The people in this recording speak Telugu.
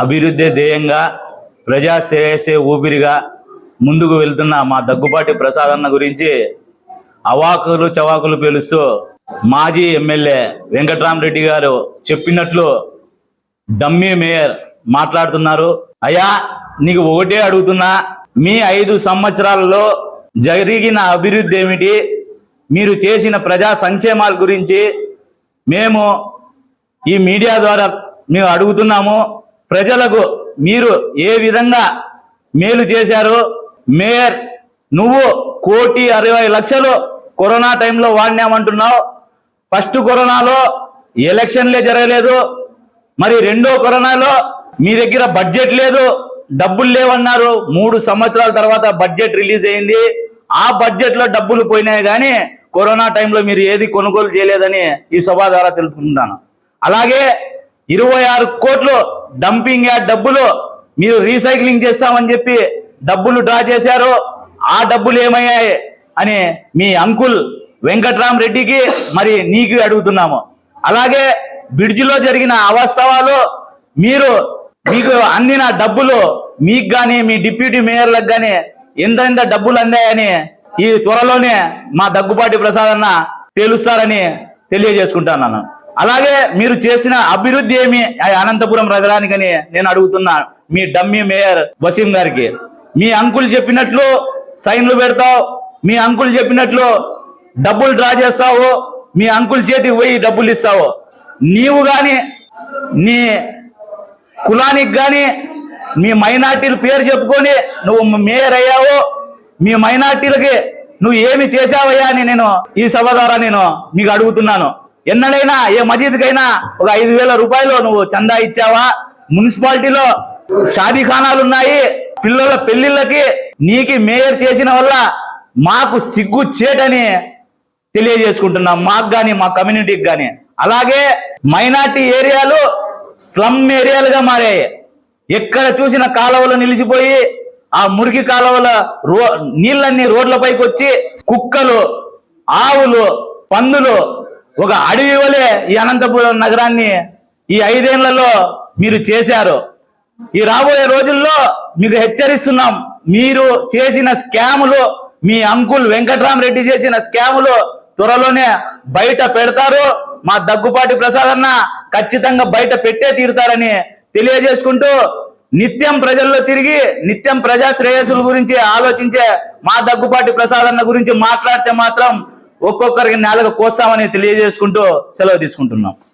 అభివృద్ధి ధ్యేయంగా ప్రజా శ్రేయసే ఊపిరిగా ముందుకు వెళ్తున్న మా దగ్గుపాటి ప్రసాద్ అన్న గురించి అవాకులు చవాకులు పేలుస్తూ మాజీ ఎమ్మెల్యే వెంకట్రామరెడ్డి గారు చెప్పినట్లు డమ్మీ మేయర్ మాట్లాడుతున్నారు. అయ్యా నీకు ఒకటే అడుగుతున్నా మీ ఐదు సంవత్సరాలలో జరిగిన అభివృద్ధి ఏమిటి? మీరు చేసిన ప్రజా సంక్షేమాల గురించి మేము ఈ మీడియా ద్వారా మేము అడుగుతున్నాము. ప్రజలకు మీరు ఏ విధంగా మేలు చేశారు మేయర్ నువ్వు కోటి అరవై లక్షలు కరోనా టైంలో వాడినామంటున్నావు. ఫస్ట్ కరోనాలో ఎలక్షన్లే జరగలేదు. మరి రెండో కరోనాలో మీ దగ్గర బడ్జెట్ లేదు. డబ్బులు లేవన్నారు. మూడు సంవత్సరాల తర్వాత బడ్జెట్ రిలీజ్ అయింది. ఆ బడ్జెట్లో డబ్బులు పోయినాయి కానీ కరోనా టైంలో మీరు ఏది కొనుగోలు చేయలేదని ఈ సభ ద్వారా తెలుపుకుంటాను అలాగే ఇరవై ఆరు కోట్లు డంపింగ్ యార్డ్ డబ్బులు మీరు రీసైక్లింగ్ చేస్తామని చెప్పి డబ్బులు డ్రా చేశారు. ఆ డబ్బులు ఏమయ్యాయి అని మీ అంకుల్ వెంకట్రామ్ రెడ్డికి మరి నీకు అడుగుతున్నాము. అలాగే బ్రిడ్జిలో జరిగిన అవస్తవాలు మీరు మీకు అందిన డబ్బులు మీకు కానీ మీ డిప్యూటీ మేయర్లకు కానీ ఎంత ఎంత డబ్బులు అందాయని ఈ త్వరలోనే మా దగ్గుపాటి ప్రసాద్ అన్న తెలుస్తారని తెలియజేసుకుంటాను అలాగే మీరు చేసిన అభివృద్ధి ఏమి? ఆ అనంతపురం నగరానికని నేను అడుగుతున్నా మీ డమ్మీ మేయర్ వసీం గారికి. మీ అంకుల్ చెప్పినట్లు సైన్లు పెడతావు మీ అంకుల్ చెప్పినట్లు డబ్బులు డ్రా చేస్తావు మీ అంకుల్ చేతికి పోయి డబ్బులు ఇస్తావు. నీవు కానీ నీ కులానికి కానీ మీ మైనార్టీల పేరు చెప్పుకొని నువ్వు మేయర్ అయ్యావు మీ మైనార్టీలకి నువ్వు ఏమి చేశావయ్యా అని నేను ఈ సభ ద్వారా నేను మీకు అడుగుతున్నాను. ఎన్నడైనా ఏ మసీదుకైనా ఒక ఐదు వేల రూపాయలు నువ్వు చందా ఇచ్చావా? మున్సిపాలిటీలో షాదీఖానాలు ఉన్నాయి పిల్లల పెళ్ళిళ్ళకి నీకి మేయర్ చేసిన వల్ల మాకు సిగ్గు చేటని తెలియజేసుకుంటున్నాం. మాకు కానీ మా కమ్యూనిటీకి కానీ అలాగే మైనార్టీ ఏరియాలు స్లమ్ ఏరియాలుగా మారాయి. ఎక్కడ చూసిన కాలువలు నిలిచిపోయి ఆ మురికి కాలువల రో నీళ్ళన్నీ రోడ్లపైకి వచ్చి కుక్కలు ఆవులు పందులు ఒక అడవి వలె ఈ అనంతపురం నగరాన్ని ఈ ఐదేళ్ళలో మీరు చేశారు. ఈ రాబోయే రోజుల్లో మీకు హెచ్చరిస్తున్నాం మీరు చేసిన స్కాములు మీ అంకుల్ వెంకట్రామరెడ్డి చేసిన స్కాములు త్వరలోనే బయట పెడతారు. మా దగ్గుపాటి ప్రసాద్ అన్న ఖచ్చితంగా బయట పెట్టే తీరుతారని తెలియజేసుకుంటూ నిత్యం ప్రజల్లో తిరిగి నిత్యం ప్రజా శ్రేయస్సుల గురించి ఆలోచించే మా దగ్గుపాటి ప్రసాద్ అన్న గురించి మాట్లాడితే మాత్రం ఒక్కొక్కరికి నేలకు కోస్తామని తెలియజేసుకుంటూ సెలవు తీసుకుంటున్నాం.